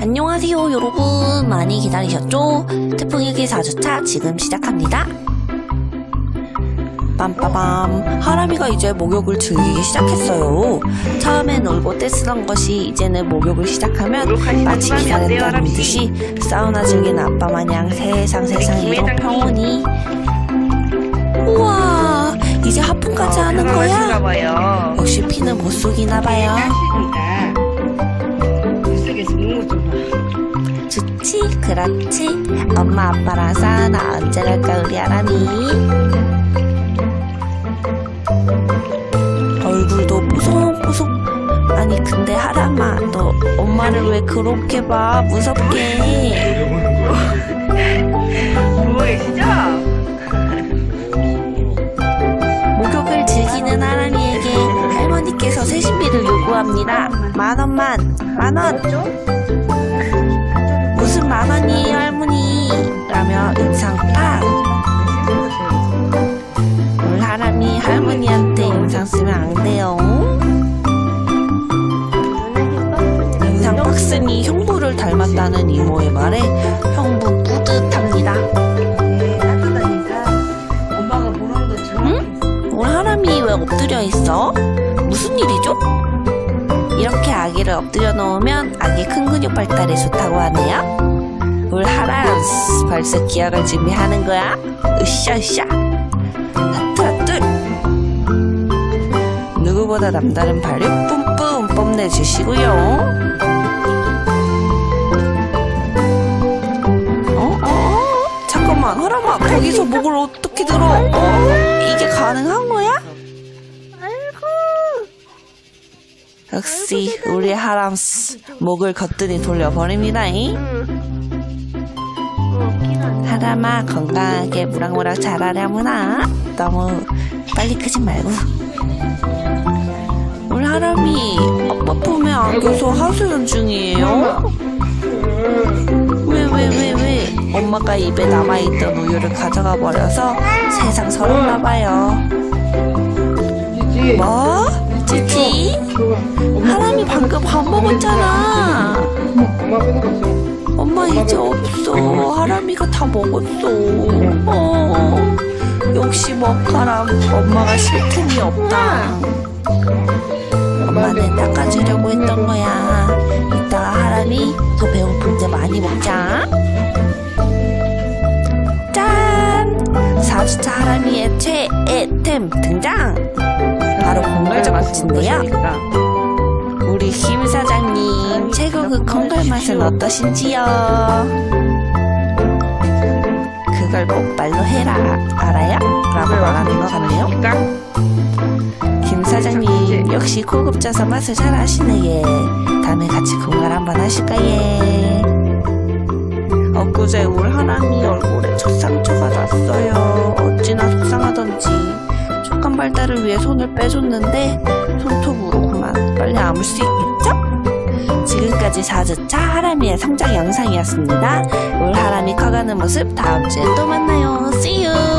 안녕하세요 여러분 많이 기다리셨죠? 태풍 일기 4주차 지금 시작합니다 빰빠밤 하람이가 이제 목욕을 즐기기 시작했어요 처음엔 놀고 떼쓰던 것이 이제는 목욕을 시작하면 마치 기다렸다는? 듯이 사우나 즐기는 아빠 마냥 세상 세상 김 이로. 평온이 우와 이제 하품까지 하는 거야? 봐요. 역시 피는 못 속이나 봐요 물속에서 너무 좋아. 좋지? 그렇지? 엄마 아빠랑 사우나? 언제 갈까 우리 하람이 얼굴도 뽀송뽀송. 아니 근데 하람아 너 엄마를 왜 그렇게 봐? 무섭게. 누워 계시죠? 목욕을 즐기는 하람이에게 할머니께서 세신비를 요구합니다. 만 원만 만원 무슨 만원이에요 할머니? 라며 인상 팍 우리 하람이 할머니한테 인상 쓰면 안 돼요? 인상 박스니 형부를 닮았다는 이모의 말에 형부 뿌듯합니다. 것처럼 우리 하람이 왜 엎드려 있어? 무슨 일이죠? 이렇게 아기를 엎드려 놓으면 아기 큰 근육 발달에 좋다고 하네요. 하람 벌써 기억을 준비하는 거야? 으쌰 으쌰 하트 하트 누구보다 남다른 발육 뿜뿜 뽐내주시고요. 어? 어? 어? 잠깐만 하람아 거기서 목을 어떻게 들어? 어? 이게 가능한 거야? 역시 우리 하람스 목을 거뜬히 돌려버립니다잉. 하람아 건강하게 무락무락 자라려무나. 너무 빨리 크지 말고. 우리 하람이 아빠 품에 안겨서 하소연 중이에요. 왜 왜 왜 왜? 엄마가 입에 남아있던 우유를 가져가 버려서 세상 서럽나 봐요. 뭐? 찌찌? 하람이 방금 밥 먹었잖아. 엄마 이제 없어. 하람이가 다 먹었어. 어. 역시 먹하람 엄마가 쉴 틈이 없다. 엄마는 닦아주려고 했던 거야. 이따가 하람이 더 배고플 때 많이 먹자. 짠! 4주차 하람이의 최애 템 등장! 바로 공갈젓국수인데요. 건갈 맛은 어떠신지요? 그걸 목발로 해라 알아요? 라고 말하는 것 같네요 김 사장님 역시 고급져서 맛을 잘 아시네 예 다음에 같이 건갈 한번 하실까 예 엊그제 울 하나미 얼굴에 첫 상처가 났어요 어찌나 속상하던지 촉감 발달을 위해 손을 빼줬는데 손톱으로 그만 빨리 아물 수 있겠죠? 지금까지 4주차 하람이의 성장 영상이었습니다. 올 하람이 커가는 모습 다음 주에 또 만나요. See you!